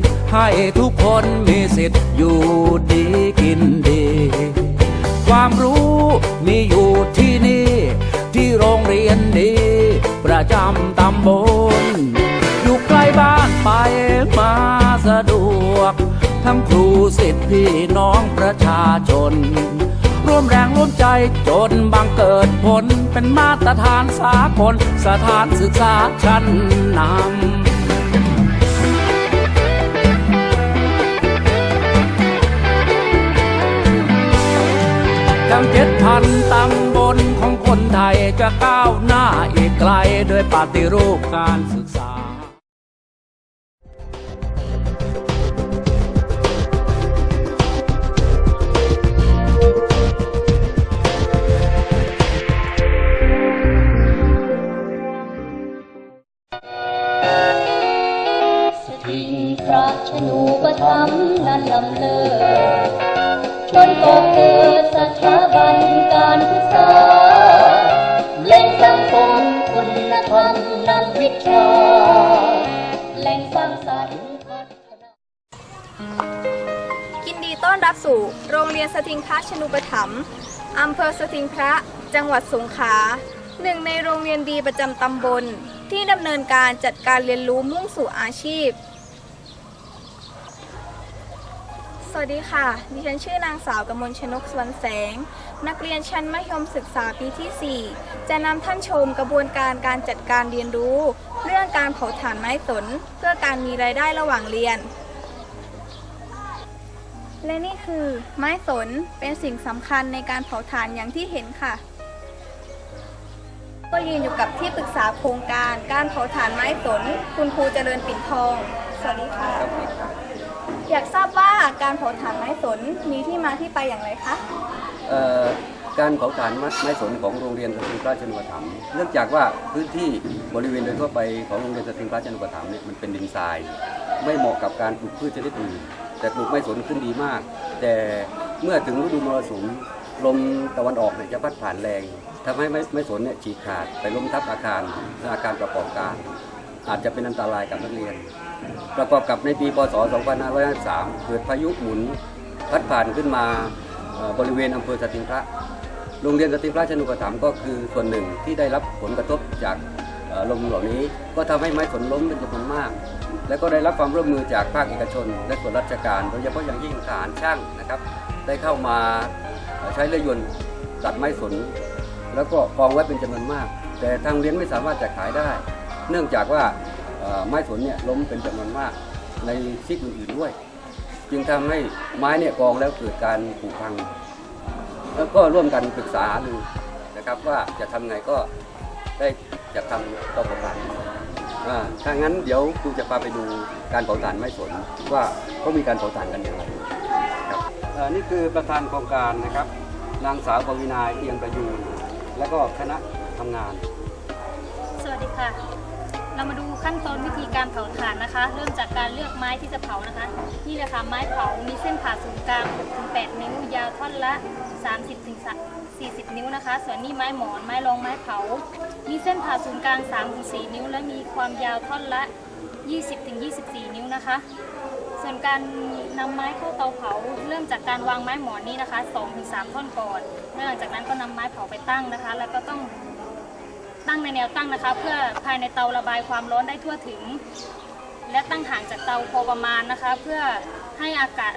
ต ให้ทุกคนมีสิทธิ์อยู่ดีกินดี ความรู้มีอยู่ที่นี่ ที่โรงเรียนดี ประจำตำบล อยู่ใกล้บ้านไปมาสะดวก ทั้งครูสิทธิพี่น้องประชาชน ร่วมแรงร่วมใจจนบังเกิดผล เป็นมาตรฐานสากลสถานศึกษาชั้นนำ ทั้งเจ็ดพันตำบลของคนไทยจะก้าวหน้าอีกไกลด้วยปฏิรูปการศึกษา การศึกษาแหล่งสังคมคุณธรรมนำวิชาแหล่งสร้างสรรค์พัฒนายินดีต้อนรับสู่โรงเรียนสถิงพระชนุปถัมภ์อำเภอสถิงพระจังหวัดสงขลาหนึ่งในโรงเรียนดีประจำตำบล ที่ดำเนินการจัดการเรียนรู้มุ่งสู่อาชีพ ส วัสดีค่ะ ดิฉันชื่อนางสาวกมลชนกสวนแสง นักเรียนชั้นมัธยมศึกษาปีที่ 4 จะนำท่านชมกระบวนการการจัดการเรียนรู้ เรื่องการเผาถ่านไม้สน เพื่อการมีรายได้ระหว่างเรียน และนี่คือไม้สนเป็นสิ่งสำคัญในการเผาถ่านอย่างที่เห็นค่ะ ก็ยืนอยู่กับที่ปรึกษาโครงการการเผาถ่านไม้สน คุณครูเจริญปิ่นทอง สวัสดีค่ะ อยากทราบว่าการเผาถ่านไม้สนมีที่มาที่ไปอย่างไรคะ เอ่อการเผาถ่านไม้สนของโรงเรียนสตรีพระชนุปถัมภ์เนื่องจากว่าพื้นที่บริเวณโดยทั่วไปของโรงเรียนสตรีพระชนุปถัมภ์เนี่ยมันเป็นดินทราย ไม่เหมาะกับการปลูกพืชชนิดอื่นแต่ปลูกไม้สนขึ้นดีมาก แต่เมื่อถึงฤดูมรสุมลมตะวันออกเนี่ยจะพัดผ่านแรงทำให้ไม้ไม้สนเนี่ยฉีกขาดไปล้มทับอาคารและอาคารประกอบการ อาจจะเป็นอันตรายกับนักเรียน ประกอบกับในปีพศ 2553 เกิดพายุหมุนพัดผ่านขึ้นมาบริเวณอำเภอสติงพระ โรงเรียนสติงพระชนุปถัมภ์ก็คือส่วนหนึ่งที่ได้รับผลกระทบจากลมเหล่านี้ ก็ทำให้ไม้ผลล้มเป็นจำนวนมาก และก็ได้รับความร่วมมือจากภาคเอกชน และส่วนราชการ โดยเฉพาะอย่างยิ่งทหารช่างนะครับ ได้เข้ามาใช้เรือยนต์ตัดไม้สน แล้วก็กองไว้เป็นจำนวนมาก แต่ทางโรงเรียนไม่สามารถจะขายได้ เนื่องจากว่าไม้สนเนี่ยล้มเป็นจำนวนมากในซีกอื่นๆด้วย จึงทำให้ไม้เนี่ยกองแล้วเกิดการผุพัง แล้วก็ร่วมกันปรึกษาหารือนะครับว่าจะทำไงก็ได้จะทำต่อประการอ่าถ้างั้นเดี๋ยวครูจะพาไปดูการเผาถ่านไม้สนว่าเขามีการเผาถ่านกันอย่างไรครับนี่คือประธานโครงการนะครับ นางสาวปวีนาเอียงประยูนและก็คณะทำงาน สวัสดีค่ะ เรามาดูขั้นตอนวิธีการเผาถ่านนะคะ เริ่มจากการเลือกไม้ที่จะเผานะคะ นี่แหละค่ะไม้เผา มีเส้นผ่าศูนย์กลาง 6-8 นิ้ว ยาวท่อนละ 30-40 นิ้วนะคะ ส่วนนี้ไม้หมอน ไม้รอง ไม้เผา มีเส้นผ่าศูนย์กลาง 3-4 นิ้ว และมีความยาวท่อนละ 20-24 นิ้วนะคะ ส่วนการนำไม้เข้าเตาเผา เริ่มจากการวางไม้หมอนนี้นะคะ 2-3 ท่อนก่อนแล้วหลังจากนั้นก็นำไม้เผาไปตั้งนะคะ แล้วก็ต้อง ตั้งในแนวตั้งนะคะ เพื่อภายในเตาระบายความร้อนได้ทั่วถึง และตั้งห่างจากเตาพอประมาณนะคะ เพื่อให้อากาศ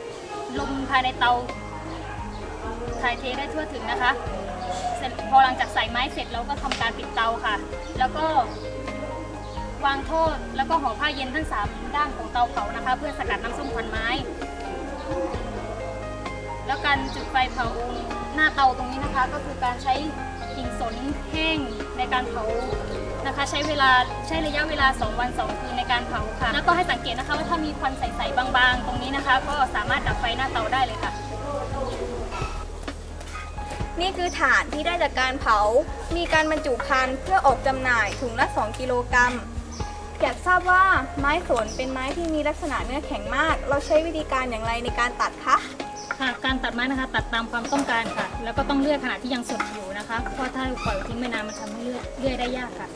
ลมภายในเตาถ่ายเทได้ทั่วถึงนะคะเสร็จพอหลังจากใส่ไม้เสร็จเราก็ทำการปิดเตาค่ะ แล้วก็วางโทษแล้วก็ห่อผ้าเย็นทั้งสามด้านของเตาเผานะคะ เพื่อสกัดน้ำส้มควันไม้ แล้วการจุดไฟเผาหน้าเตาตรงนี้นะคะ ก็คือการใช้ กิ่งสนแห้งในการเผานะคะใช้เวลาใช้ระยะเวลา 2 วัน 2 คืนในการเผาค่ะ แล้วก็ให้สังเกตนะคะว่าถ้ามีควันใสๆบางๆ ตรงนี้นะคะ ก็สามารถดับไฟหน้าเตาได้เลยค่ะ นี่คือฐานที่ได้จากการเผา มีการบรรจุภัณฑ์เพื่อออกจำหน่ายถุงละ 2 กิโลกรัมอยากทราบว่าไม้สนเป็นไม้ที่มีลักษณะเนื้อแข็งมาก เราใช้วิธีการอย่างไรในการตัดคะ ค่ะการตัดไม้นะคะ ตัดตามความต้องการค่ะ แล้วก็ต้องเลือยขณะที่ยังสดอยู่นะคะ เพราะถ้าปล่อยทิ้งไม่นานมันทำให้เลือยเลือยได้ยากค่ะ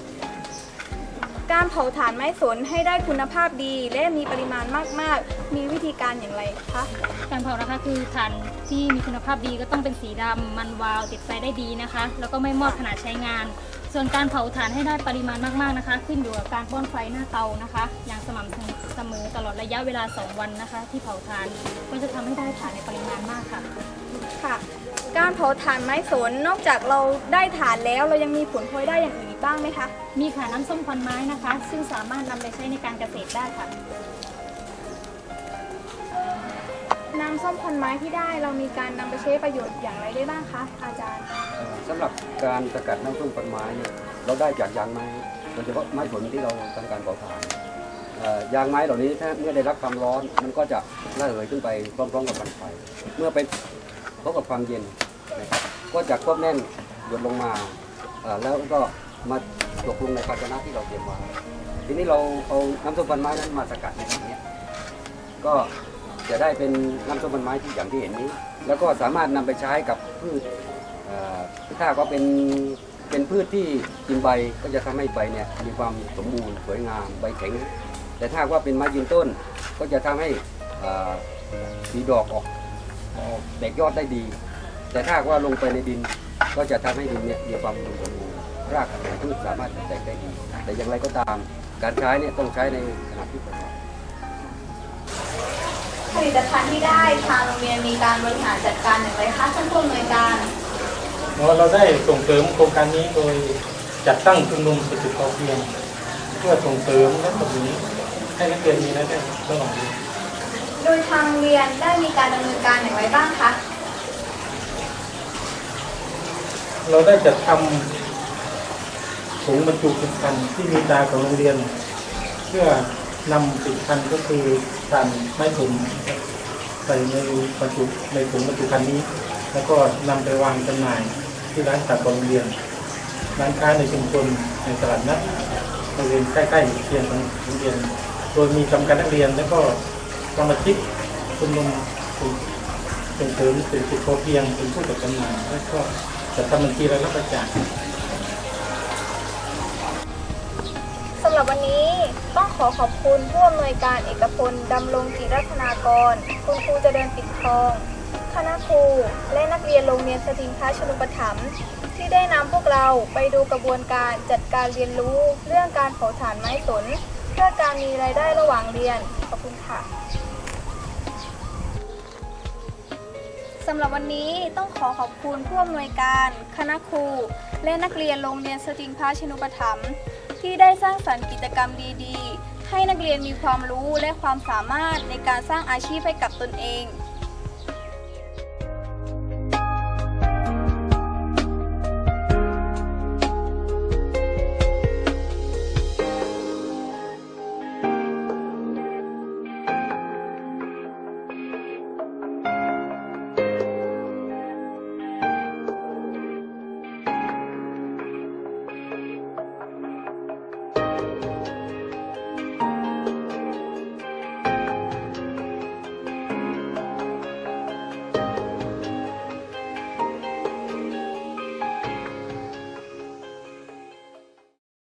การเผาถ่านไม้สนให้ได้คุณภาพดีและมีปริมาณมาก ๆ มีวิธีการอย่างไรคะ การเผานะคะคือถ่านที่มีคุณภาพดีก็ต้องเป็นสีดำมันวาวติดไฟได้ดีนะคะ แล้วก็ไม่มอดขณะใช้งาน ส่วนการเผาถ่านให้ได้ปริมาณมากๆนะคะ ขึ้นอยู่กับการป้อนไฟหน้าเตานะคะ อย่างสม่ำเสมอตลอดระยะเวลา 2 วันนะคะ ที่เผาถ่านก็จะทำให้ได้ถ่านในปริมาณมากค่ะค่ะ การเผาถ่านไม้สนนอกจากเราได้ถ่านแล้วเรายังมีผลพลอยได้อย่างอื่นอีกบ้างไหมคะมีค่ะน้ำส้มควันไม้นะคะ ซึ่งสามารถนำไปใช้ในการเกษตรได้ค่ะ น้ำส้มควันไม้ที่ได้ เรามีการนำไปใช้ประโยชน์อย่างไรได้บ้างคะอาจารย์ สำหรับการสกัดน้ำส้มปันไม้เนี่ยเราได้จากยางไม้โดยเฉพาะไม้ผลที่เราทำการเผาถ่านเอ่อยางไม้เหล่านี้ถ้าเมื่อได้รับความร้อนมันก็จะระเหยขึ้นไปพร้อมๆกับควันไฟเมื่อไปพบกับความเย็นนะครับก็จะควบแน่นหยดลงมาเอ่อแล้วก็มาตกลงในภาชนะที่เราเตรียมไว้ทีนี้เราเอาน้ำส้มปันไม้นั้นมาสกัดในแบบนี้ยก็ จะได้เป็นน้ำส้มปันไม้ที่อย่างที่เห็นนี้ แล้วก็สามารถนำไปใช้กับพืชเอ่อถ้าก็เป็นเป็นพืชที่กินใบก็จะทำให้ใบเนี่ยมีความสมบูรณ์สวยงามใบแข็ง แต่ถ้าว่าเป็นไม้ยืนต้นก็จะทำให้เอ่อมีดอกออกออกแตกยอดได้ดี แต่ถ้าว่าลงไปในดินก็จะทำให้ดินเนี่ยมีความอุดมสมบูรณ์รากของพืชสามารถแตกได้ดี แต่อย่างไรก็ตามการใช้เนี่ยต้องใช้ในขณะที่ปลอดภัย ผลิตภัณฑ์ที่ได้ทางโรงเรียนมีการบริหารจัดการอย่างไรคะท่านผู้อำนวยการเราได้ส่งเสริมโครงการนี้โดยจัดตั้งชุมนุมเศรษฐกิจพอเพียงเพื่อส่งเสริมและสนับสนุนให้นักเรียนมีรายได้ระหว่างเรียนโดยทางโรงเรียนได้มีการดำเนินการอย่างไรบ้างคะเราได้จัดทำถุงบรรจุผลิตภัณฑ์ที่มีตราของโรงเรียน เพื่อ นำผลิตภัณฑ์ก็คือถ่านไม้ถุงใส่ในบรรจุในถุงบรรจุภัณฑ์นี้ แล้วก็นำไปวางจำหน่ายที่ร้านตัดของโรงเรียนร้านค้าในชุมชนในตลาดนัดโรงเรียนใกล้ๆเคียงของโรงเรียน โดยมีกรรมการนักเรียน และก็สมาชิกชุมนุมส่งเสริมเศรษฐกิจพอเพียงเป็นผู้จัดจำหน่ายและก็จัดทำบัญชีรายรับบริจาคสำหรับวันนี้ ขอขอบคุณผู้อำนวยการเอกพลดำรงจิรัตนากร คุณครูเจริญปิดทอง คณะครู และนักเรียนโรงเรียนสตริงพระชนุปถัมภ์ที่ได้นำพวกเราไปดูกระบวนการจัดการเรียนรู้เรื่องการเผาถ่านไม้สน เพื่อการมีรายได้ระหว่างเรียน ขอบคุณค่ะสำหรับวันนี้ต้องขอขอบคุณผู้อำนวยการ คณะครู และนักเรียนโรงเรียนสตริงพระชนุปถัมภ์ที่ได้สร้างสรรค์กิจกรรมดีๆ ให้นักเรียนมีความรู้และความสามารถในการสร้างอาชีพให้กับตนเอง